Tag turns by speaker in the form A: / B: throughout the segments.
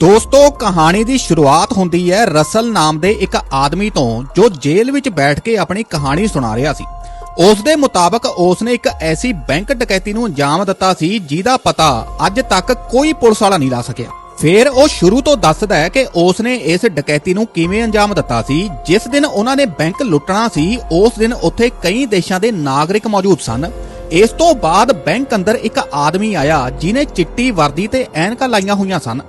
A: ਦੋਸਤੋ, ਕਹਾਣੀ ਦੀ ਸ਼ੁਰੂਆਤ ਹੁੰਦੀ ਹੈ ਰਸਲ ਨਾਮ ਦੇ ਇੱਕ ਆਦਮੀ ਤੋਂ, ਜੋ ਜੇਲ੍ਹ ਵਿੱਚ ਬੈਠ ਕੇ ਆਪਣੀ ਕਹਾਣੀ ਸੁਣਾ ਰਿਹਾ ਸੀ। ਉਸ ਦੇ ਮੁਤਾਬਕ ਉਸ ਨੇ ਇੱਕ ਐਸੀ ਬੈਂਕ ਡਕੈਤੀ ਨੂੰ ਅੰਜਾਮ ਦਿੱਤਾ ਸੀ, ਜਿਹਦਾ ਪਤਾ ਅੱਜ ਤੱਕ ਕੋਈ ਪੁਲਿਸ ਵਾਲਾ ਨਹੀਂ ਲਾ ਸਕਿਆ। ਫਿਰ ਉਹ ਸ਼ੁਰੂ ਤੋਂ ਦੱਸਦਾ ਹੈ ਕਿ ਉਸ ਨੇ ਇਸ ਡਕੈਤੀ ਨੂੰ ਕਿਵੇਂ ਅੰਜਾਮ ਦਿੱਤਾ ਸੀ, ਜਿਸ ਦਿਨ ਉਹਨਾਂ ਨੇ ਬੈਂਕ ਲੁੱਟਣਾ ਸੀ, ਉਸ ਦਿਨ ਉੱਥੇ ਕਈ ਦੇਸ਼ਾਂ ਦੇ ਨਾਗਰਿਕ ਮੌਜੂਦ ਸਨ। ਇਸ ਤੋਂ ਬਾਅਦ ਬੈਂਕ ਅੰਦਰ ਇੱਕ ਆਦਮੀ ਆਇਆ ਜਿਨੇ ਚਿੱਟੀ ਵਰਦੀ ਤੇ ਐਨਕਾਂ ਲਾਈਆਂ ਹੋਈਆਂ ਸਨ।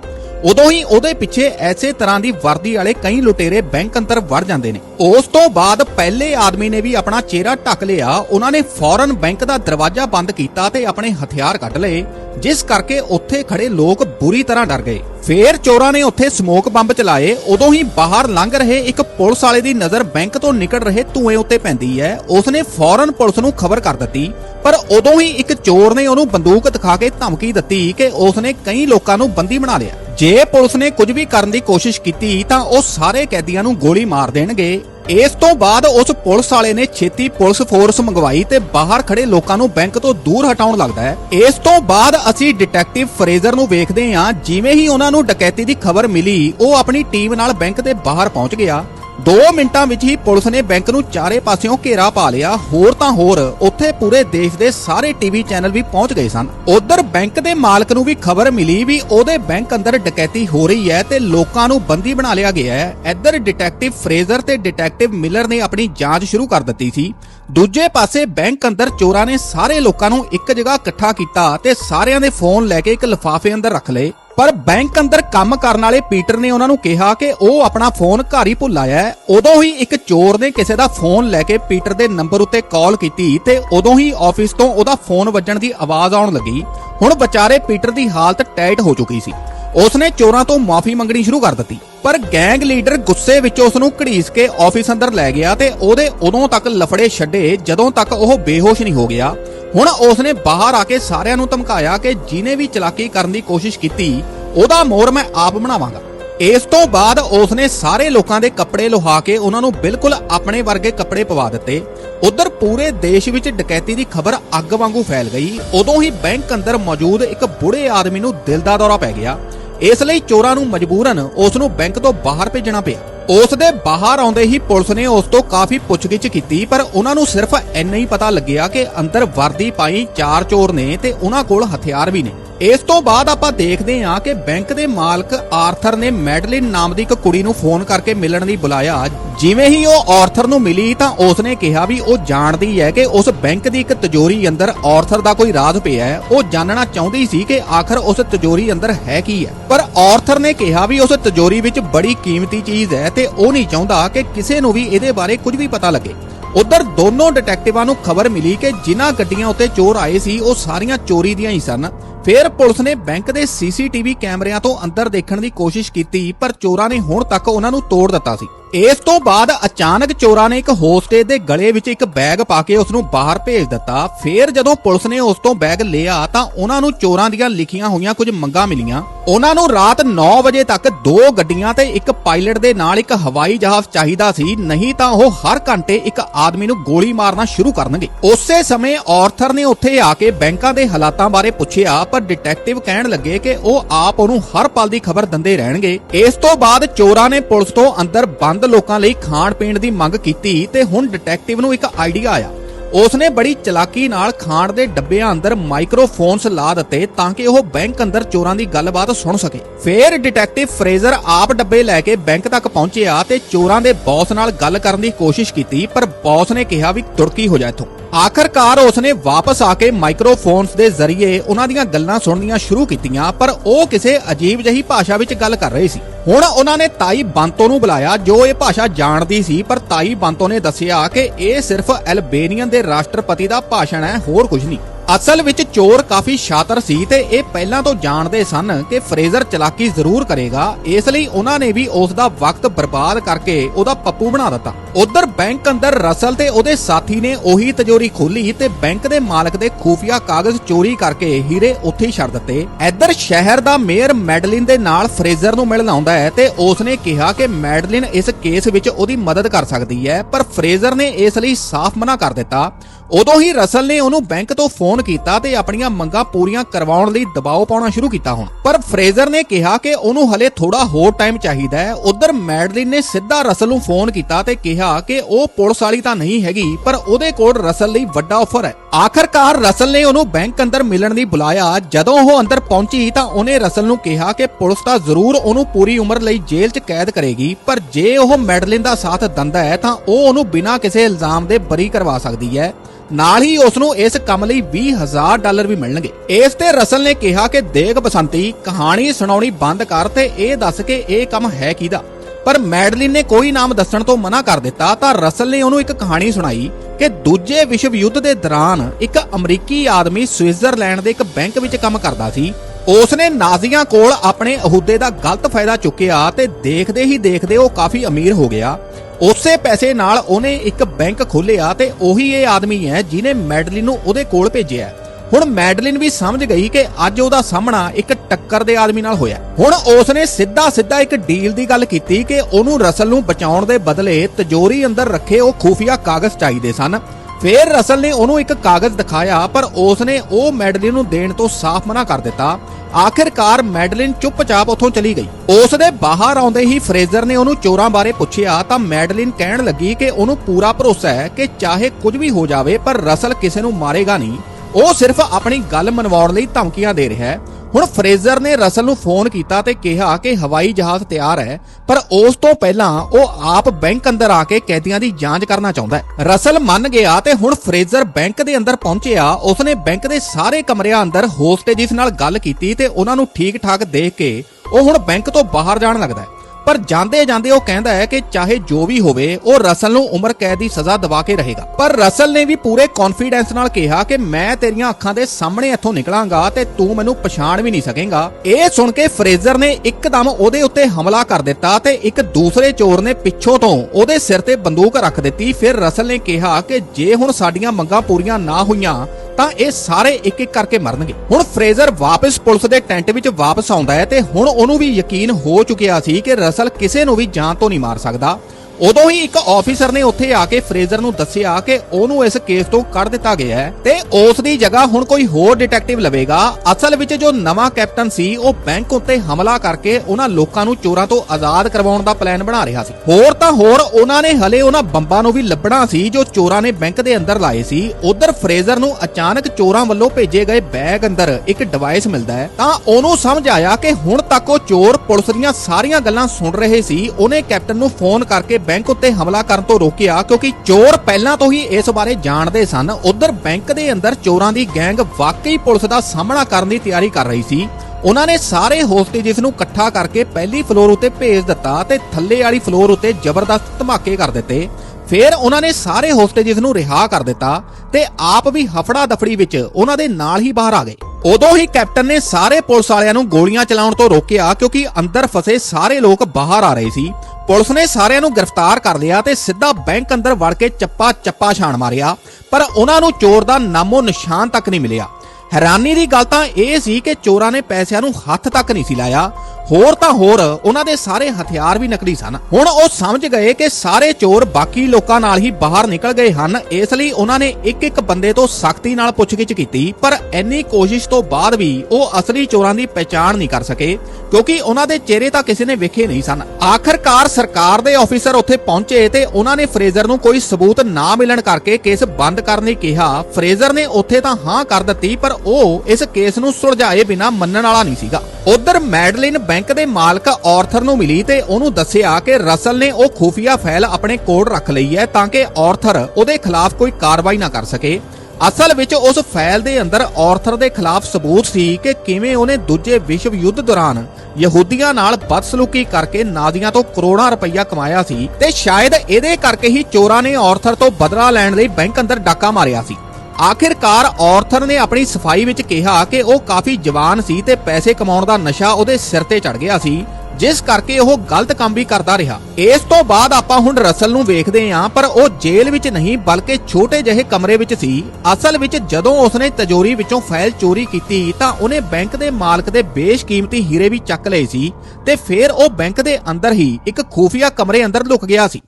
A: ਉਦੋਂ ਹੀ ਉਹਦੇ ਪਿੱਛੇ ਐਸੇ ਤਰ੍ਹਾਂ ਦੀ ਵਰਦੀ ਵਾਲੇ ਕਈ ਲੁਟੇਰੇ ਬੈਂਕ ਅੰਦਰ ਵੜ ਜਾਂਦੇ ਨੇ। ਉਸ ਤੋਂ ਬਾਅਦ ਪਹਿਲੇ ਆਦਮੀ ਨੇ ਵੀ ਆਪਣਾ ਚਿਹਰਾ ਢੱਕ ਲਿਆ, ਉਹਨਾਂ ਨੇ ਫੌਰਨ ਬੈਂਕ ਦਾ ਦਰਵਾਜ਼ਾ ਬੰਦ ਕੀਤਾ ਤੇ ਆਪਣੇ ਹਥਿਆਰ ਕੱਢ ਲਏ, ਜਿਸ ਕਰਕੇ ਉੱਥੇ ਖੜੇ ਲੋਕ ਬੁਰੀ ਤਰ੍ਹਾਂ ਡਰ ਗਏ। ਫੇਰ ਚੋਰਾਂ ਨੇ ਉੱਥੇ ਸਮੋਕ ਬੰਬ ਚਲਾਏ, ਉਦੋਂ ਹੀ ਬਾਹਰ ਲੰਘ ਰਹੇ ਇੱਕ ਪੁਲਿਸ ਵਾਲੇ ਦੀ ਨਜ਼ਰ ਬੈਂਕ ਤੋਂ ਨਿਕਲ ਰਹੇ ਧੂਏ ਉੱਤੇ ਪੈਂਦੀ ਹੈ। ਉਸਨੇ ਫੌਰਨ ਪੁਲਿਸ ਨੂੰ ਖਬਰ ਕਰ ਦਿੱਤੀ, ਪਰ ਉਦੋਂ ਹੀ ਇੱਕ ਚੋਰ ਨੇ ਉਹਨੂੰ ਬੰਦੂਕ ਦਿਖਾ ਕੇ ਧਮਕੀ ਦਿੱਤੀ ਕਿ ਉਸਨੇ ਕਈ ਲੋਕਾਂ ਨੂੰ ਬੰਦੀ ਬਣਾ ਲਿਆ। ਜੇ ਪੁਲਿਸ ਨੇ ਕੁਝ ਵੀ ਕਰਨ ਦੀ ਕੋਸ਼ਿਸ਼ ਕੀਤੀ, ਤਾਂ ਉਹ ਸਾਰੇ ਕੈਦੀਆਂ ਨੂੰ ਗੋਲੀ ਮਾਰ ਦੇਣਗੇ। ਇਸ ਤੋਂ ਬਾਅਦ ਉਸ ਪੁਲਿਸ ਵਾਲੇ ਨੇ ਛੇਤੀ ਪੁਲਿਸ ਫੋਰਸ ਮੰਗਵਾਈ ਤੇ ਬਾਹਰ ਖੜੇ ਲੋਕਾਂ ਨੂੰ ਬੈਂਕ ਤੋਂ ਦੂਰ ਹਟਾਉਣ ਲੱਗਦਾ ਹੈ। ਇਸ ਤੋਂ ਬਾਅਦ ਅਸੀਂ ਡਿਟੈਕਟਿਵ ਫਰੇਜ਼ਰ ਨੂੰ ਵੇਖਦੇ ਹਾਂ, ਜਿਵੇਂ ਹੀ ਉਹਨਾਂ ਨੂੰ ਡਕੈਤੀ ਦੀ ਖਬਰ ਮਿਲੀ, ਉਹ ਆਪਣੀ ਟੀਮ ਨਾਲ ਬੈਂਕ ਦੇ ਬਾਹਰ ਪਹੁੰਚ ਗਿਆ। 2 ਮਿੰਟਾਂ ਵਿੱਚ ਹੀ ਪੁਲਿਸ ਨੇ ਬੈਂਕ ਨੂੰ ਚਾਰੇ ਪਾਸਿਓਂ ਘੇਰਾ ਪਾ ਲਿਆ। ਹੋਰ ਤਾਂ ਹੋਰ, ਉੱਥੇ ਪੂਰੇ ਦੇਸ਼ ਦੇ ਸਾਰੇ ਟੀਵੀ ਚੈਨਲ ਵੀ ਪਹੁੰਚ ਗਏ ਸਨ। ਉਧਰ ਬੈਂਕ ਦੇ ਮਾਲਕ ਨੂੰ ਵੀ ਖਬਰ ਮਿਲੀ ਵੀ ਉਹਦੇ ਬੈਂਕ ਅੰਦਰ ਡਕੈਤੀ ਹੋ ਰਹੀ ਹੈ ਤੇ ਲੋਕਾਂ ਨੂੰ ਬੰਦੀ ਬਣਾ ਲਿਆ ਗਿਆ ਹੈ। ਇੱਧਰ ਡਿਟੈਕਟਿਵ ਫਰੇਜ਼ਰ ਤੇ ਡਿਟੈਕਟਿਵ ਮਿਲਰ ਨੇ ਆਪਣੀ ਜਾਂਚ ਸ਼ੁਰੂ ਕਰ ਦਿੱਤੀ ਸੀ। ਦੂਜੇ ਪਾਸੇ ਬੈਂਕ ਅੰਦਰ ਚੋਰਾਂ ਨੇ ਸਾਰੇ ਲੋਕਾਂ ਨੂੰ ਇੱਕ ਜਗ੍ਹਾ ਇਕੱਠਾ ਕੀਤਾ ਤੇ ਸਾਰਿਆਂ ਦੇ ਫੋਨ ਲੈ ਕੇ ਇੱਕ ਲਿਫਾਫੇ ਅੰਦਰ ਰੱਖ ਲਏ। ਪਰ ਬੈਂਕ ਅੰਦਰ ਕੰਮ ਕਰਨ ਵਾਲੇ ਪੀਟਰ ਨੇ ਉਹਨਾਂ ਨੂੰ ਕਿਹਾ ਕਿ ਉਹ ਆਪਣਾ ਫੋਨ ਘਰ ਹੀ ਭੁੱਲ ਆਇਆ ਹੈ। ਉਦੋਂ ਹੀ ਇੱਕ ਚੋਰ ਨੇ ਕਿਸੇ ਦਾ ਫੋਨ ਲੈ ਕੇ ਪੀਟਰ ਦੇ ਨੰਬਰ ਉੱਤੇ ਕਾਲ ਕੀਤੀ ਤੇ ਉਦੋਂ ਹੀ ਆਫਿਸ ਤੋਂ ਉਹਦਾ ਫੋਨ ਵੱਜਣ ਦੀ ਆਵਾਜ਼ ਆਉਣ ਲੱਗੀ। ਹੁਣ ਵਿਚਾਰੇ ਪੀਟਰ ਦੀ ਹਾਲਤ ਟਾਈਟ ਹੋ ਚੁੱਕੀ ਸੀ। ਉਸਨੇ ਚੋਰਾਂ ਤੋਂ ਮਾਫੀ ਮੰਗਣੀ ਸ਼ੁਰੂ ਕਰ ਦਿੱਤੀ। ਪਰ ਗੈਂਗ ਲੀਡਰ ਗੁੱਸੇ ਵਿੱਚ ਉਸ ਨੂੰ ਘੜੀਸ ਕੇ ਆਫਿਸ ਅੰਦਰ ਲੈ ਗਿਆ ਤੇ ਉਹਦੇ ਉਦੋਂ ਤੱਕ ਲਫੜੇ ਛੱਡੇ, ਜਦੋਂ ਤੱਕ ਉਹ ਬੇਹੋਸ਼ ਨਹੀਂ ਹੋ ਗਿਆ। ਹੁਣ ਉਸਨੇ ਬਾਹਰ ਆ ਕੇ ਸਾਰਿਆਂ ਨੂੰ ਧਮਕਾਇਆ ਕਿ ਜਿਨੇ ਵੀ ਚਲਾਕੀ ਕਰਨ ਦੀ ਕੋਸ਼ਿਸ਼ ਕੀਤੀ, ਉਹਦਾ ਮੋਰ ਮੈਂ ਆਪ ਬਣਾਵਾਂਗਾ। ਇਸ ਤੋਂ ਬਾਅਦ ਉਸਨੇ ਸਾਰੇ ਲੋਕਾਂ ਦੇ ਕੱਪੜੇ ਲੁਹਾ ਕੇ ਉਹਨਾਂ ਨੂੰ ਬਿਲਕੁਲ ਆਪਣੇ ਵਰਗੇ ਕੱਪੜੇ ਪਵਾ ਦਿੱਤੇ। ਉਧਰ ਪੂਰੇ ਦੇਸ਼ ਵਿੱਚ ਡਕੈਤੀ ਦੀ ਖਬਰ ਅੱਗ ਵਾਂਗੂ ਫੈਲ ਗਈ। ਉਦੋਂ ਹੀ ਬੈਂਕ ਅੰਦਰ ਮੌਜੂਦ ਇੱਕ ਬੁੜੇ ਆਦਮੀ ਨੂੰ ਦਿਲ ਦਾ ਦੌਰਾ ਪੈ ਗਿਆ। ਇਸ ਲਈ ਚੋਰਾਂ ਨੂੰ ਮਜਬੂਰਨ ਉਸ ਨੂੰ ਬੈਂਕ ਤੋਂ ਬਾਹਰ ਭੇਜਣਾ ਪਿਆ। ਉਸ ਦੇ ਬਾਹਰ ਆਉਂਦੇ ਹੀ ਪੁਲਿਸ ਨੇ ਉਸ ਤੋਂ ਕਾਫੀ ਪੁੱਛਗਿੱਛ ਕੀਤੀ, ਪਰ ਉਹਨਾਂ ਨੂੰ ਸਿਰਫ ਇੰਨਾ ਹੀ ਪਤਾ ਲੱਗਿਆ ਕਿ ਅੰਦਰ ਵਰਦੀ ਪਾਈ ਚਾਰ ਚੋਰ ਨੇ ਤੇ ਉਹਨਾਂ ਕੋਲ ਹਥਿਆਰ ਵੀ ਨੇ। ਇਸ ਤੋਂ ਬਾਅਦ ਆਪਾਂ ਦੇਖਦੇ ਹਾਂ ਕਿ ਬੈਂਕ ਦੇ ਮਾਲਕ ਆਰਥਰ ਨੇ ਮੈਡਲਿਨ ਨਾਮ ਦੀ ਇੱਕ ਕੁੜੀ ਨੂੰ ਫੋਨ ਕਰਕੇ ਮਿਲਣ ਲਈ ਬੁਲਾਇਆ। ਜਿਵੇਂ ਹੀ ਉਹ ਆਰਥਰ ਨੂੰ ਮਿਲੀ ਤਾਂ ਉਸ ਕਿਹਾ ਵੀ ਉਹ ਜਾਣਦੀ ਹੈ ਕਿ ਉਸ ਬੈਂਕ ਦੀ ਇੱਕ ਤਿਜੋਰੀ ਅੰਦਰ ਆਰਥਰ ਦਾ ਕੋਈ ਰਾਜ਼ ਪਿਆ ਹੈ। ਉਹ ਜਾਣਨਾ ਚਾਹੁੰਦੀ ਸੀ ਕਿ ਆਖਰ ਉਸ ਤਿਜੋਰੀ ਅੰਦਰ ਹੈ ਕੀ ਹੈ। ਪਰ ਆਰਥਰ ਨੇ ਕਿਹਾ ਵੀ ਉਸ ਤਿਜੋਰੀ ਵਿੱਚ ਬੜੀ ਕੀਮਤੀ ਚੀਜ਼ ਹੈ ਤੇ ਉਹ ਨਹੀਂ ਚਾਹੁੰਦਾ ਕਿ ਕਿਸੇ ਨੂੰ ਵੀ ਇਹਦੇ ਬਾਰੇ ਕੁਝ ਵੀ ਪਤਾ ਲੱਗੇ। ਉਧਰ ਦੋਨੋਂ ਡਿਟੈਕਟਿਵਾਂ ਨੂੰ ਖਬਰ ਮਿਲੀ ਕਿ ਜਿਨ੍ਹਾਂ ਗੱਡੀਆਂ ਉੱਤੇ ਚੋਰ ਆਏ ਸੀ, ਉਹ ਸਾਰੀਆਂ ਚੋਰੀ ਦੀਆਂ ਹੀ ਸਨ। ਫਿਰ ਪੁਲਿਸ ਨੇ ਬੈਂਕ ਦੇ ਸੀਸੀਟੀਵੀ ਕੈਮਰਿਆਂ ਤੋਂ ਅੰਦਰ ਦੇਖਣ ਦੀ ਕੋਸ਼ਿਸ਼ ਕੀਤੀ, ਪਰ ਚੋਰਾਂ ਨੇ ਹੁਣ ਤੱਕ ਉਹਨਾਂ ਨੂੰ ਤੋੜ ਦਿੱਤਾ ਸੀ। ਇਸ ਤੋਂ ਬਾਅਦ ਅਚਾਨਕ ਚੋਰਾਂ ਨੇ ਇੱਕ ਹੋਸਟੇਜ ਦੇ ਗਲੇ ਵਿੱਚ ਇੱਕ ਬੈਗ ਪਾ ਕੇ ਉਸ ਨੂੰ ਬਾਹਰ ਭੇਜ ਦਿੱਤਾ। ਫਿਰ ਜਦੋਂ ਪੁਲਿਸ ਨੇ ਉਸ ਤੋਂ ਬੈਗ ਲਿਆ ਤਾਂ ਉਹਨਾਂ ਨੂੰ ਚੋਰਾਂ ਦੀਆਂ ਲਿਖੀਆਂ ਹੋਈਆਂ ਕੁਝ ਮੰਗਾਂ ਮਿਲੀਆਂ। ਉਹਨਾਂ ਨੂੰ ਰਾਤ 9 ਵਜੇ ਤੱਕ ਦੋ ਗੱਡੀਆਂ ਤੇ ਇੱਕ ਪਾਇਲਟ ਦੇ ਨਾਲ ਇੱਕ ਹਵਾਈ ਜਹਾਜ਼ ਚਾਹੀਦਾ ਸੀ। ਨਹੀਂ ਤਾਂ ਉਹ ਹਰ ਘੰਟੇ ਇੱਕ ਆਦਮੀ ਨੂੰ ਗੋਲੀ ਮਾਰਨਾ ਸ਼ੁਰੂ ਕਰਨਗੇ। ਉਸੇ ਸਮੇਂ ਆਰਥਰ ਨੇ ਉੱਥੇ ਆ ਕੇ ਬੈਂਕਾਂ ਦੇ ਹਾਲਾਤਾਂ ਬਾਰੇ ਪੁੱਛਿਆ, ਪਰ ਡਿਟੈਕਟਿਵ ਕਹਿਣ ਲੱਗੇ ਕਿ ਉਹ ਆਪ ਉਹਨੂੰ ਹਰ ਪਲ ਦੀ ਖਬਰ ਦਿੰਦੇ ਰਹਿਣਗੇ। ਇਸ ਤੋਂ ਬਾਅਦ ਚੋਰਾਂ ਨੇ ਪੁਲਿਸ ਤੋਂ ਅੰਦਰ ਬੰਦ ਲੋਕਾਂ ਲਈ ਖਾਣ ਪੀਣ ਦੀ ਮੰਗ ਕੀਤੀ ਤੇ ਹੁਣ ਡਿਟੈਕਟਿਵ ਨੂੰ ਇੱਕ ਆਈਡੀਆ ਆਇਆ। ਉਸਨੇ ਬੜੀ ਚਲਾਕੀ ਨਾਲ ਖਾਣ ਦੇ ਡੱਬਿਆਂ ਅੰਦਰ ਮਾਈਕਰੋਫੋਨਸ ਲਾ ਦਿੱਤੇ ਤਾਂ ਕਿ ਉਹ ਬੈਂਕ ਅੰਦਰ ਚੋਰਾਂ ਦੀ ਗੱਲਬਾਤ ਸੁਣ ਸਕੇ। ਫਿਰ ਡਿਟੈਕਟਿਵ ਫਰੇਜ਼ਰ ਆਪ ਡੱਬੇ ਲੈ ਕੇ ਬੈਂਕ ਤੱਕ ਪਹੁੰਚਿਆ ਤੇ ਚੋਰਾਂ ਦੇ ਬੌਸ ਨਾਲ ਗੱਲ ਕਰਨ ਦੀ ਕੋਸ਼ਿਸ਼ ਕੀਤੀ, ਪਰ ਬੌਸ ਨੇ ਕਿਹਾ ਵੀ ਤੁਰਕੀ ਹੋ ਜਾ ਇੱਥੋਂ। ਆਖਰਕਾਰ ਉਸਨੇ ਵਾਪਸ ਆ ਕੇ ਮਾਈਕਰੋਫੋਨਸ ਦੇ ਜ਼ਰੀਏ ਉਹਨਾਂ ਦੀਆਂ ਗੱਲਾਂ ਸੁਣਨੀਆਂ ਸ਼ੁਰੂ ਕੀਤੀਆਂ, ਪਰ ਉਹ ਕਿਸੇ ਅਜੀਬ ਜਹੀ ਭਾਸ਼ਾ ਵਿੱਚ ਗੱਲ ਕਰ ਰਹੇ ਸੀ। ਹੁਣ ਉਹਨਾਂ ਨੇ ਤਾਈ ਬੰਤੋ ਨੂੰ ਬੁਲਾਇਆ, ਜੋ ਇਹ ਭਾਸ਼ਾ ਜਾਣਦੀ ਸੀ, ਪਰ ਤਾਈ ਬੰਤੋ ਨੇ ਦੱਸਿਆ ਕਿ ਇਹ ਸਿਰਫ ਐਲਬੇਨੀਅਨ ਦੇ ਰਾਸ਼ਟਰਪਤੀ ਦਾ ਭਾਸ਼ਣ ਹੈ, ਹੋਰ ਕੁਝ ਨਹੀਂ। ਅਸਲ ਵਿੱਚ ਚੋਰ ਕਾਫੀ ਸ਼ਾਤਰ ਸੀ ਤੇ ਇਹ ਪਹਿਲਾਂ ਤੋਂ ਜਾਣਦੇ ਸਨ ਕਿ ਫਰੇਜ਼ਰ ਚਲਾਕੀ ਜ਼ਰੂਰ ਕਰੇਗਾ। ਇਸ ਲਈ ਉਹਨਾਂ ਨੇ ਵੀ ਉਸ ਦਾ ਵਕਤ ਬਰਬਾਦ ਕਰਕੇ ਉਹਦਾ ਪੱਪੂ ਬਣਾ ਦਿੱਤਾ। ਉਧਰ ਬੈਂਕ ਅੰਦਰ ਰਸਲ ਤੇ ਉਹਦੇ ਸਾਥੀ ਨੇ ਉਹੀ ਤਿਜੋਰੀ ਖੋਲੀ ਤੇ ਬੈਂਕ ਦੇ ਮਾਲਕ ਦੇ ਖੂਫੀਆ ਕਾਗਜ਼ ਚੋਰੀ ਕਰਕੇ ਹੀਰੇ ਉੱਥੇ ਛੱਡ ਦਿੱਤੇ। ਇੱਧਰ ਸ਼ਹਿਰ ਦਾ ਮੇਅਰ ਮੈਡਲਿਨ ਦੇ ਨਾਲ ਫਰੇਜ਼ਰ ਨੂੰ ਮਿਲਣ ਆਉਂਦਾ ਹੈ ਤੇ ਉਸ ਨੇ ਕਿਹਾ ਕਿ ਮੈਡਲਿਨ ਇਸ ਕੇਸ ਵਿੱਚ ਉਹਦੀ ਮਦਦ ਕਰ ਸਕਦੀ ਹੈ, ਪਰ ਫਰੇਜ਼ਰ ਨੇ ਇਸ ਲਈ ਸਾਫ਼ ਮਨਾ ਕਰ ਦਿੱਤਾ। ਉਦੋਂ ਹੀ ਰਸਲ ਨੇ ਉਹਨੂੰ ਬੈਂਕ ਤੋਂ ਫੋਨ ਕੀਤਾ ਤੇ ਆਪਣੀਆਂ ਮੰਗਾਂ ਪੂਰੀਆਂ ਕਰਵਾਉਣ ਲਈ ਦਬਾਅ ਪਾਉਣਾ ਸ਼ੁਰੂ ਕੀਤਾ ਹੁਣ। ਪਰ ਫਰੇਜ਼ਰ ਨੇ ਕਿਹਾ ਕਿ ਉਹਨੂੰ ਹਲੇ ਥੋੜਾ ਹੋਰ ਟਾਈਮ ਚਾਹੀਦਾ ਹੈ। ਉਧਰ ਮੈਡਲਿਨ ਨੇ ਸਿੱਧਾ ਰਸਲ ਨੂੰ ਫੋਨ ਕੀਤਾ ਤੇ ਕਿਹਾ ਕਿ ਉਹ ਪੁਲਿਸ ਵਾਲੀ ਤਾਂ ਨਹੀਂ ਹੈਗੀ, ਪਰ ਉਹਦੇ ਕੋਲ ਰਸਲ ਲਈ ਵੱਡਾ ਆਫਰ ਹੈ। ਆਖਰਕਾਰ ਰਸਲ ਨੇ ਉਹਨੂੰ ਬੈਂਕ ਅੰਦਰ ਮਿਲਣ ਲਈ ਬੁਲਾਇਆ। ਜਦੋਂ ਉਹ ਅੰਦਰ ਪਹੁੰਚੀ ਤਾਂ ਉਹਨੇ ਰਸਲ ਨੂੰ ਕਿਹਾ ਕਿ ਪੁਲਿਸ ਤਾਂ ਜ਼ਰੂਰ ਉਹਨੂੰ ਪੂਰੀ ਉਮਰ ਲਈ ਜੇਲ੍ਹ 'ਚ ਕੈਦ ਕਰੇਗੀ, ਪਰ ਜੇ ਉਹ ਮੈਡਲਿਨ ਦਾ ਸਾਥ ਦਿੰਦਾ ਹੈ ਤਾਂ ਉਹ ਉਹਨੂੰ ਬਿਨਾਂ ਕਿਸੇ ਇਲਜ਼ਾਮ ਦੇ ਬਰੀ ਕਰਵਾ ਸਕਦੀ ਹੈ। ਨਾਲ ਹੀ ਉਸ ਨੂੰ ਇਸ ਕੰਮ ਲਈ 20000 ਡਾਲਰ ਵੀ ਮਿਲਣਗੇ। ਇਸ ਤੇ ਰਸਲ ਨੇ ਕਿਹਾ ਕਿ ਦੇਖ ਬਸੰਤੀ, ਕਹਾਣੀ ਸੁਣਾਉਣੀ ਬੰਦ ਕਰ ਤੇ ਇਹ ਦੱਸ ਕਿ ਇਹ ਕੰਮ ਹੈ ਕਿਹਦਾ ਪਰ ਮੈਡਲਿਨ ਨੇ ਕੋਈ ਨਾਮ ਦੱਸਣ ਤੋਂ ਮਨਾ ਕਰ ਦਿੱਤਾ ਤਾਂ ਰਸਲ ਨੇ ਉਹਨੂੰ ਇੱਕ ਕਹਾਣੀ ਸੁਣਾਈ ਕਿ ਦੂਜੇ ਵਿਸ਼ਵ ਯੁੱਧ ਦੇ ਦੌਰਾਨ ਇੱਕ ਅਮਰੀਕੀ ਆਦਮੀ ਸਵਿਟਜ਼ਰਲੈਂਡ ਦੇ ਇੱਕ ਬੈਂਕ ਵਿੱਚ ਕੰਮ ਕਰਦਾ ਸੀ। ਉਸ ਨੇ ਨਾਜ਼ੀਆਂ ਕੋਲ ਆਪਣੇ ਅਹੁਦੇ ਦਾ ਗਲਤ ਫਾਇਦਾ ਚੁੱਕਿਆ ਤੇ ਦੇਖਦੇ ਹੀ ਦੇਖਦੇ ਉਹ ਕਾਫੀ ਅਮੀਰ ਹੋ ਗਿਆ। ਉਸੇ ਪੈਸੇ ਨਾਲ ਉਹਨੇ ਇੱਕ ਬੈਂਕ ਖੋਲ੍ਹਿਆ ਤੇ ਉਹੀ ਇਹ ਆਦਮੀ ਹੈ ਜਿਨੇ ਮੈਡਲਿਨ ਨੂੰ ਉਹਦੇ ਕੋਲ ਭੇਜਿਆ ਹੁਣ ਮੈਡਲਿਨ ਵੀ ਸਮਝ ਗਈ ਕਿ ਅੱਜ ਉਹਦਾ ਸਾਹਮਣਾ ਇੱਕ ਟੱਕਰ ਦੇ ਆਦਮੀ ਨਾਲ ਹੋਇਆ ਹੁਣ ਉਸਨੇ ਸਿੱਧਾ ਸਿੱਧਾ ਇੱਕ ਡੀਲ ਦੀ ਗੱਲ ਕੀਤੀ ਕਿ ਉਹਨੂੰ ਰਸਲ ਨੂੰ ਬਚਾਉਣ ਦੇ ਬਦਲੇ ਤਜੋਰੀ ਅੰਦਰ ਰੱਖੇ ਉਹ ਖੂਫੀਆ ਕਾਗਜ਼ ਚਾਹੀਦੇ ਸਨ। ਫੇਰ ਰਸਲ ਨੇ ਉਹਨੂੰ ਇੱਕ ਕਾਗਜ਼ ਦਿਖਾਇਆ, ਪਰ ਉਸ ਨੇ ਉਹ ਮੈਡਲਿਨ ਨੂੰ ਦੇਣ ਤੋਂ ਸਾਫ਼ ਮਨਾ ਕਰ ਦਿੱਤਾ। ਆਖਿਰਕਾਰ ਮੈਡਲਿਨ ਚੁੱਪਚਾਪ ਉੱਥੋਂ ਚਲੀ ਗਈ। ਉਸ ਦੇ ਬਾਹਰ ਆਉਂਦੇ ਹੀ ਫਰੇਜ਼ਰ ਨੇ ਉਹਨੂੰ ਚੋਰਾਂ ਬਾਰੇ ਪੁੱਛਿਆ, ਤਾਂ ਮੈਡਲਿਨ ਕਹਿਣ ਲੱਗੀ ਕਿ ਉਹਨੂੰ ਪੂਰਾ ਭਰੋਸਾ ਹੈ ਕਿ ਚਾਹੇ ਕੁਝ ਵੀ ਹੋ ਜਾਵੇ, ਪਰ ਰਸਲ ਕਿਸੇ ਨੂੰ ਮਾਰੇਗਾ ਨਹੀਂ। ਉਹ ਸਿਰਫ ਆਪਣੀ ਗੱਲ ਮਨਵਾਉਣ ਲਈ ਧਮਕੀਆਂ ਦੇ ਰਿਹਾ ਹੈ। ਹੁਣ ਫਰੇਜ਼ਰ ਨੇ ਰਸਲ ਨੂੰ ਫੋਨ ਕੀਤਾ ਤੇ ਕਿਹਾ ਕਿ ਹਵਾਈ ਜਹਾਜ਼ ਤਿਆਰ ਹੈ, ਪਰ ਉਸ ਤੋਂ ਪਹਿਲਾਂ ਉਹ ਆਪ ਬੈਂਕ ਅੰਦਰ ਆ ਕੇ ਕੈਦੀਆਂ ਦੀ ਜਾਂਚ ਕਰਨਾ ਚਾਹੁੰਦਾ ਹੈ। ਰਸਲ ਮੰਨ ਗਿਆ ਤੇ ਹੁਣ ਫਰੇਜ਼ਰ ਬੈਂਕ ਦੇ ਅੰਦਰ ਪਹੁੰਚਿਆ, ਉਸਨੇ ਬੈਂਕ ਦੇ ਸਾਰੇ ਕਮਰਿਆਂ ਅੰਦਰ ਹੋਸਟੇਜਿਸ ਨਾਲ ਗੱਲ ਕੀਤੀ ਤੇ ਉਹਨਾਂ ਨੂੰ ਠੀਕ ਠਾਕ ਦੇਖ ਕੇ ਉਹ ਹੁਣ ਬੈਂਕ ਤੋਂ ਬਾਹਰ ਜਾਣ ਲੱਗਦਾ ਹੈ। ਪਰ ਜਾਂਦੇ ਜਾਂਦੇ ਉਹ ਕਹਿੰਦਾ ਹੈ ਕਿ ਚਾਹੇ ਜੋ ਵੀ ਹੋਵੇ, ਉਹ ਰਸਲ ਨੂੰ ਉਮਰ ਕੈਦ ਦੀ ਸਜ਼ਾ ਦਵਾ ਕੇ ਰਹੇਗਾ। ਪਰ ਰਸਲ ਨੇ ਵੀ ਪੂਰੇ ਕੌਨਫੀਡੈਂਸ ਨਾਲ ਕਿਹਾ ਕਿ ਮੈਂ ਤੇਰੀਆਂ ਅੱਖਾਂ ਦੇ ਸਾਹਮਣੇ ਇੱਥੋਂ ਨਿਕਲਾਂਗਾ ਤੇ ਤੂੰ ਮੈਨੂੰ ਪਛਾਣ ਵੀ ਨਹੀਂ ਸਕੇਂਗਾ। ਇਹ ਸੁਣ ਕੇ ਫਰੇਜ਼ਰ ਨੇ ਇੱਕਦਮ ਉਹਦੇ ਉੱਤੇ ਹਮਲਾ ਕਰ ਦਿੱਤਾ ਤੇ ਇੱਕ ਦੂਸਰੇ ਚੋਰ ਨੇ ਪਿੱਛੋਂ ਤੋਂ ਉਹਦੇ ਸਿਰ ਤੇ ਬੰਦੂਕ ਰੱਖ ਦਿੱਤੀ। ਫਿਰ ਰਸਲ ਨੇ ਕਿਹਾ ਕਿ ਜੇ ਹੁਣ ਸਾਡੀਆਂ ਮੰਗਾਂ ਪੂਰੀਆਂ ਨਾ ਹੋਈਆਂ ਤਾਂ ਇਹ ਸਾਰੇ ਇੱਕ ਇੱਕ ਕਰਕੇ ਮਰਨਗੇ। ਹੁਣ ਫਰੇਜ਼ਰ ਵਾਪਸ ਪੁਲਿਸ ਦੇ ਟੈਂਟ ਵਿੱਚ ਵਾਪਸ ਆਉਂਦਾ ਹੈ ਤੇ ਹੁਣ ਉਹਨੂੰ ਵੀ ਯਕੀਨ ਹੋ ਚੁੱਕਿਆ ਸੀ ਕਿ ਰਸਲ ਕਿਸੇ ਨੂੰ ਵੀ ਜਾਨ ਤੋਂ ਨਹੀਂ ਮਾਰ ਸਕਦਾ। ਉਦੋਂ ਹੀ ਇੱਕ ਆਫੀਸਰ ਨੇ ਉੱਥੇ ਆ ਕੇ ਫਰੇਜ਼ਰ ਨੂੰ ਦੱਸਿਆ ਕਿ ਉਹਨੂੰ ਇਸ ਕੇਸ ਤੋਂ ਕੱਢ ਦਿੱਤਾ ਗਿਆ ਹੈ ਤੇ ਉਸ ਦੀ ਜਗ੍ਹਾ ਹੁਣ ਕੋਈ ਹੋਰ ਡਿਟੈਕਟਿਵ ਲਵੇਗਾ। ਅਸਲ ਵਿੱਚ ਜੋ ਨਵਾਂ ਕੈਪਟਨ ਸੀ, ਉਹ ਬੈਂਕ ਉੱਤੇ ਹਮਲਾ ਕਰਕੇ ਉਹਨਾਂ ਲੋਕਾਂ ਨੂੰ ਚੋਰਾਂ ਤੋਂ ਆਜ਼ਾਦ ਕਰਵਾਉਣ ਦਾ ਪਲਾਨ ਬਣਾ ਰਿਹਾ ਸੀ। ਹੋਰ ਤਾਂ ਹੋਰ, ਉਹਨਾਂ ਨੇ ਹਲੇ ਉਹਨਾਂ ਬੰਬਾਂ ਨੂੰ ਵੀ ਲੱਭਣਾ ਸੀ, ਜੋ ਚੋਰਾਂ ਨੇ ਬੈਂਕ ਦੇ ਅੰਦਰ ਲਾਏ ਸੀ। ਉਧਰ ਫਰੇਜ਼ਰ ਨੂੰ ਅਚਾਨਕ ਚੋਰਾਂ ਵੱਲੋਂ ਭੇਜੇ ਗਏ ਬੈਗ ਅੰਦਰ ਇੱਕ ਡਿਵਾਈਸ ਮਿਲਦਾ ਹੈ। ਤਾਂ ਉਹਨੂੰ ਸਮਝ ਆਇਆ ਕਿ ਹੁਣ ਤੱਕ ਉਹ ਚੋਰ ਪੁਲਿਸ ਦੀਆਂ ਸਾਰੀਆਂ ਗੱਲਾਂ ਸੁਣ ਰਹੇ ਸੀ। ਉਹਨੇ ਕੈਪਟਨ ਨੂੰ ਫੋਨ ਕਰਕੇ ਬੈਂਕ ਉੱਤੇ ਹਮਲਾ ਕਰਨ ਤੋਂ ਰੋਕਿਆ ਕਿਉਂਕਿ ਚੋਰ ਪਹਿਲਾਂ ਤੋਂ ਹੀ ਇਸ ਬਾਰੇ ਜਾਣਦੇ ਸਨ। ਉਧਰ ਬੈਂਕ ਦੇ ਅੰਦਰ ਚੋਰਾਂ ਦੀ ਗੈਂਗ ਵਾਕਈ ਪੁਲਿਸ ਦਾ ਸਾਹਮਣਾ ਕਰਨ ਦੀ ਤਿਆਰੀ ਕਰ ਰਹੀ ਸੀ। ਉਹਨਾਂ ਨੇ ਸਾਰੇ ਹੋਸਟੇਜਿਸ ਨੂੰ ਇਕੱਠਾ ਕਰਕੇ ਪਹਿਲੀ ਫਲੋਰ ਉੱਤੇ ਭੇਜ ਦਿੱਤਾ ਤੇ ਥੱਲੇ ਵਾਲੀ ਫਲੋਰ ਉੱਤੇ ਜ਼ਬਰਦਸਤ ਧਮਾਕੇ ਕਰ ਦਿੱਤੇ। ਫਿਰ ਉਹਨਾਂ ਨੇ ਸਾਰੇ ਹੋਸਟੇਜਿਸ ਨੂੰ ਰਿਹਾ ਕਰ ਦਿੱਤਾ ਤੇ ਆਪ ਵੀ ਹਫੜਾ ਦਫੜੀ ਵਿੱਚ ਉਹਨਾਂ ਦੇ ਨਾਲ ਹੀ ਬਾਹਰ ਆ ਗਏ। ਉਦੋਂ ਹੀ ਕੈਪਟਨ ਨੇ ਸਾਰੇ ਪੁਲਿਸ ਵਾਲਿਆਂ ਨੂੰ ਗੋਲੀਆਂ ਚਲਾਉਣ ਤੋਂ ਰੋਕਿਆ ਕਿਉਂਕਿ ਅੰਦਰ ਫਸੇ ਸਾਰੇ ਲੋਕ ਬਾਹਰ ਆ ਰਹੇ ਸੀ। ਪੁਲਿਸ ਨੇ ਸਾਰਿਆਂ ਨੂੰ ਗ੍ਰਿਫਤਾਰ ਕਰ ਲਿਆ ਤੇ ਸਿੱਧਾ ਬੈਂਕ ਅੰਦਰ ਵੜ ਕੇ ਚੱਪਾ ਚੱਪਾ ਛਾਣ ਮਾਰਿਆ, ਪਰ ਉਹਨਾਂ ਨੂੰ ਚੋਰ ਦਾ ਨਾਮੋ ਨਿਸ਼ਾਨ ਤੱਕ ਨਹੀਂ ਮਿਲਿਆ। ਹੈਰਾਨੀ ਦੀ ਗੱਲ ਤਾਂ ਇਹ ਸੀ ਕਿ ਚੋਰਾਂ ਨੇ ਪੈਸਿਆਂ ਨੂੰ ਹੱਥ ਤੱਕ ਨਹੀਂ ਸੀ ਲਾਇਆ। ਹੋਰ ਤਾਂ ਹੋਰ ਉਹਨਾਂ ਦੇ ਸਾਰੇ ਹਥਿਆਰ ਵੀ ਨਕਲੀ ਸਨ। ਹੁਣ ਉਹ ਸਮਝ ਗਏ ਕਿ ਸਾਰੇ ਚੋਰ ਬਾਕੀ ਲੋਕਾਂ ਨਾਲ ਹੀ ਬਾਹਰ ਨਿਕਲ ਗਏ ਹਨ, ਇਸ ਲਈ ਉਹਨਾਂ ਨੇ ਇੱਕ ਇੱਕ ਬੰਦੇ ਤੋਂ ਸਖਤੀ ਨਾਲ ਪੁੱਛਗਿੱਛ ਕੀਤੀ, ਪਰ ਇੰਨੀ ਕੋਸ਼ਿਸ਼ ਤੋਂ ਬਾਅਦ ਵੀ ਉਹ ਅਸਲੀ ਚੋਰਾਂ ਦੀ ਪਛਾਣ ਨਹੀਂ ਕਰ ਸਕੇ, ਕਿਉਂਕਿ ਉਹਨਾਂ ਦੇ ਚਿਹਰੇ ਤਾਂ ਕਿਸੇ ਨੇ ਵੇਖੇ ਨਹੀਂ ਸਨ। ਆਖਰਕਾਰ ਸਰਕਾਰ ਦੇ ਆਫੀਸਰ ਉੱਥੇ ਪਹੁੰਚੇ ਤੇ ਉਹਨਾਂ ਨੇ ਫਰੇਜ਼ਰ ਨੂੰ ਕੋਈ ਸਬੂਤ ਨਾ ਮਿਲਣ ਕਰਕੇ ਕੇਸ ਬੰਦ ਕਰਨ ਲਈ ਕਿਹਾ। ਫਰੇਜ਼ਰ ਨੇ ਉੱਥੇ ਤਾਂ ਹਾਂ ਕਰ ਦਿੱਤੀ, ਪਰ ਉਹ ਇਸ ਕੇਸ ਨੂੰ ਸੁਲਝਾਏ ਬਿਨਾ ਮੰਨਣ ਵਾਲਾ ਨਹੀਂ ਸੀਗਾ। ਉਧਰ ਮੈਡਲਿਨ ਬੈਂਕ ਦੇ ਮਾਲਕ ਆਰਥਰ ਨੂੰ ਮਿਲੀ ਤੇ ਉਹਨੂੰ ਦੱਸਿਆ ਕਿ ਰਸਲ ਨੇ ਉਹ ਖੂਫੀਆ ਫਾਈਲ ਆਪਣੇ ਕੋਲ ਰੱਖ ਲਈ ਹੈ ਤਾਂ ਕਿ ਆਰਥਰ ਉਹਦੇ ਖਿਲਾਫ ਕੋਈ ਕਾਰਵਾਈ ਨਾ ਕਰ ਸਕੇ। ਅਸਲ ਵਿੱਚ ਉਸ ਫਾਈਲ ਦੇ ਅੰਦਰ ਆਰਥਰ ਦੇ ਖਿਲਾਫ ਸਬੂਤ ਸੀ ਕਿ ਕਿਵੇਂ ਉਹਨੇ ਦੂਜੇ ਵਿਸ਼ਵ ਯੁੱਧ ਦੌਰਾਨ ਯਹੂਦੀਆਂ ਨਾਲ ਬਦਸਲੂਕੀ ਕਰਕੇ ਨਾਜ਼ੀਆਂ ਤੋਂ ਕਰੋੜਾਂ ਰੁਪਈਆ ਕਮਾਇਆ ਸੀ ਤੇ ਸ਼ਾਇਦ ਇਹਦੇ ਕਰਕੇ ਹੀ ਚੋਰਾਂ ਨੇ ਆਰਥਰ ਤੋਂ ਬਦਲਾ ਲੈਣ ਲਈ ਬੈਂਕ ਅੰਦਰ ਡਾਕਾ ਮਾਰਿਆ ਸੀ। ਆਖਿਰਕਾਰ ਆਰਥਰ ਨੇ ਆਪਣੀ ਸਫ਼ਾਈ ਵਿੱਚ ਕਿਹਾ ਕਿ ਉਹ ਕਾਫੀ ਜਵਾਨ ਸੀ ਤੇ ਪੈਸੇ ਕਮਾਉਣ ਦਾ ਨਸ਼ਾ ਉਹਦੇ ਸਿਰ ਤੇ ਚੜ ਗਿਆ ਸੀ। ਜਿਸ ਕਰਕੇ ਉਹ ਗਲਤ ਕੰਮ ਵੀ ਕਰਦਾ ਰਿਹਾ। ਇਸ ਤੋਂ ਬਾਅਦ ਆਪਾਂ ਹੁਣ ਰਸਲ ਨੂੰ ਵੇਖਦੇ ਹਾਂ ਪਰ ਉਹ ਜੇਲ੍ਹ ਵਿੱਚ ਨਹੀਂ, ਬਲਕਿ ਛੋਟੇ ਜਿਹੇ ਕਮਰੇ ਵਿੱਚ ਸੀ। ਅਸਲ ਵਿੱਚ ਜਦੋਂ ਉਸਨੇ ਤਜੋਰੀ ਵਿੱਚੋਂ ਫਾਈਲ ਚੋਰੀ ਕੀਤੀ, ਤਾਂ ਉਹਨੇ ਬੈਂਕ ਦੇ ਮਾਲਕ ਦੇ ਬੇਸ਼ਕੀਮਤੀ ਹੀਰੇ ਵੀ ਚੱਕ ਲਏ ਸੀ ਤੇ ਫਿਰ ਉਹ ਬੈਂਕ ਦੇ ਅੰਦਰ ਹੀ ਇੱਕ ਖੂਫੀਆ ਕਮਰੇ ਅੰਦਰ ਲੁਕ ਗਿਆ ਸੀ।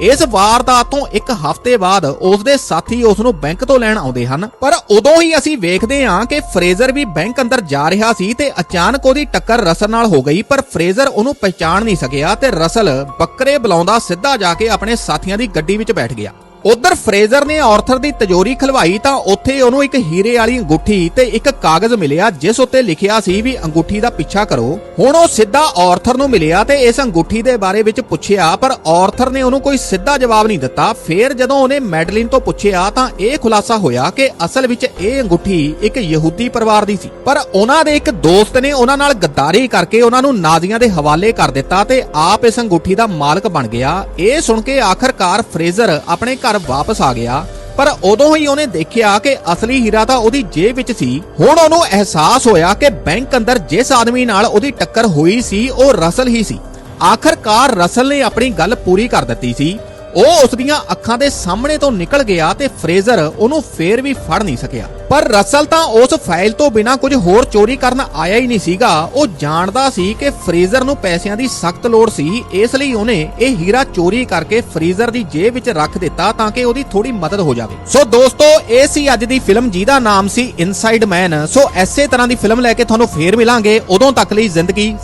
A: ਇਸ ਵਾਰਦਾਤ ਤੋਂ ਇੱਕ ਹਫ਼ਤੇ ਬਾਅਦ ਉਸ ਦੇ ਸਾਥੀ ਉਸ ਨੂੰ ਬੈਂਕ ਤੋਂ ਲੈਣ ਆਉਂਦੇ ਹਨ, ਪਰ ਉਦੋਂ ਹੀ ਅਸੀਂ ਵੇਖਦੇ ਹਾਂ ਕਿ ਫਰੇਜ਼ਰ ਵੀ ਬੈਂਕ ਅੰਦਰ ਜਾ ਰਿਹਾ ਸੀ ਤੇ ਅਚਾਨਕ ਉਹਦੀ ਟੱਕਰ ਰਸਲ ਨਾਲ ਹੋ ਗਈ, ਪਰ ਫਰੇਜ਼ਰ ਉਹਨੂੰ ਪਛਾਣ ਨਹੀਂ ਸਕਿਆ ਤੇ ਰਸਲ ਬੱਕਰੇ ਬੁਲਾਉਂਦਾ ਸਿੱਧਾ ਜਾ ਕੇ ਆਪਣੇ ਸਾਥੀਆਂ ਦੀ ਗੱਡੀ ਵਿੱਚ ਬੈਠ ਗਿਆ। ਉਧਰ ਫਰੇਜ਼ਰ ਨੇ ਆਰਥਰ ਦੀ ਤਜੋਰੀ ਖਲਵਾਈ ਤਾਂ ਉੱਥੇ ਉਹਨੂੰ ਇੱਕ ਹੀਰੇ ਵਾਲੀ ਅੰਗੂਠੀ ਤੇ ਇੱਕ ਕਾਗਜ਼ ਮਿਲਿਆ, ਜਿਸ ਉੱਤੇ ਲਿਖਿਆ ਸੀ ਵੀ ਅੰਗੂਠੀ ਦਾ ਪਿੱਛਾ ਕਰੋ। ਹੁਣ ਉਹ ਸਿੱਧਾ ਆਰਥਰ ਨੂੰ ਮਿਲਿਆ ਤੇ ਇਸ ਅੰਗੂਠੀ ਦੇ ਬਾਰੇ ਵਿੱਚ ਪੁੱਛਿਆ, ਪਰ ਆਰਥਰ ਨੇ ਉਹਨੂੰ ਕੋਈ ਸਿੱਧਾ ਜਵਾਬ ਨਹੀਂ ਦਿੱਤਾ। ਫਿਰ ਜਦੋਂ ਉਹਨੇ ਮੈਡਲਿਨ ਤੋਂ ਪੁੱਛਿਆ ਤਾਂ ਇਹ ਖੁਲਾਸਾ ਹੋਇਆ ਕਿ ਅਸਲ ਵਿੱਚ ਇਹ ਅੰਗੂਠੀ ਇੱਕ ਯਹੂਦੀ ਪਰਿਵਾਰ ਦੀ ਸੀ। ਪਰ ਉਹਨਾਂ ਦੇ ਇੱਕ ਦੋਸਤ ਨੇ ਉਹਨਾਂ ਨਾਲ ਗੱਦਾਰੀ ਕਰਕੇ ਉਹਨਾਂ ਨੂੰ ਨਾਜ਼ੀਆਂ ਦੇ ਹਵਾਲੇ ਕਰ ਦਿੱਤਾ ਤੇ ਆਪ ਇਸ ਅੰਗੂਠੀ ਦਾ ਮਾਲਕ ਬਣ ਗਿਆ। ਇਹ ਸੁਣ ਕੇ ਆਖਰਕਾਰ ਫਰੇਜ਼ਰ ਆਪਣੇ ਘਰ ਘਰ ਵਾਪਸ ਆ ਗਿਆ, ਪਰ ਉਦੋਂ ਹੀ ਉਹਨੇ ਦੇਖਿਆ ਕਿ ਅਸਲੀ ਹੀਰਾ ਤਾਂ ਉਹਦੀ ਜੇਬ ਵਿੱਚ ਸੀ। ਹੁਣ ਉਹਨੂੰ ਅਹਿਸਾਸ ਹੋਇਆ ਕਿ ਬੈਂਕ ਅੰਦਰ ਜਿਸ ਆਦਮੀ ਨਾਲ ਉਹਦੀ ਟੱਕਰ ਹੋਈ ਸੀ, ਉਹ ਰਸਲ ਹੀ ਸੀ। ਆਖਰਕਾਰ ਰਸਲ ਨੇ ਆਪਣੀ ਗੱਲ ਪੂਰੀ ਕਰ ਦਿੱਤੀ ਸੀ। ਉਹ ਉਸ ਦੀਆਂ ਅੱਖਾਂ ਦੇ ਸਾਹਮਣੇ ਤੋਂ ਨਿਕਲ ਗਿਆ ਤੇ ਫਰੇਜ਼ਰ ਉਹਨੂੰ ਫੇਰ ਵੀ ਫੜ ਨਹੀਂ ਸਕਿਆ। ਪਰ ਰਸਲ ਤਾਂ ਉਸ ਫਾਈਲ ਤੋਂ ਬਿਨਾ ਕੁਝ ਹੋਰ ਚੋਰੀ ਕਰਨ ਆਇਆ ਹੀ ਨਹੀਂ ਸੀਗਾ। ਉਹ ਜਾਣਦਾ ਸੀ ਕਿ ਫਰੇਜ਼ਰ ਨੂੰ ਪੈਸਿਆਂ ਦੀ ਸਖਤ ਲੋੜ ਸੀ। ਇਸ ਲਈ ਉਹਨੇ ਇਹ ਹੀਰਾ ਚੋਰੀ ਕਰਕੇ ਫਰੇਜ਼ਰ ਦੀ ਜੇਬ ਵਿੱਚ ਰੱਖ ਦਿੱਤਾ ਤਾਂ ਕਿ ਉਹਦੀ ਥੋੜੀ ਮਦਦ ਹੋ ਜਾਵੇ। ਸੋ ਦੋਸਤੋ, ਇਹ ਸੀ ਅੱਜ ਦੀ ਫਿਲਮ ਜਿਹਦਾ ਨਾਮ ਸੀ ਇਨਸਾਈਡ ਮੈਨ। ਸੋ ਐਸੇ ਤਰ੍ਹਾਂ ਦੀ ਫਿਲਮ ਲੈ ਕੇ ਤੁਹਾਨੂੰ ਫੇਰ ਮਿਲਾਂਗੇ। ਉਦੋਂ ਤੱਕ ਲਈ ਜ਼ਿੰਦਗੀ।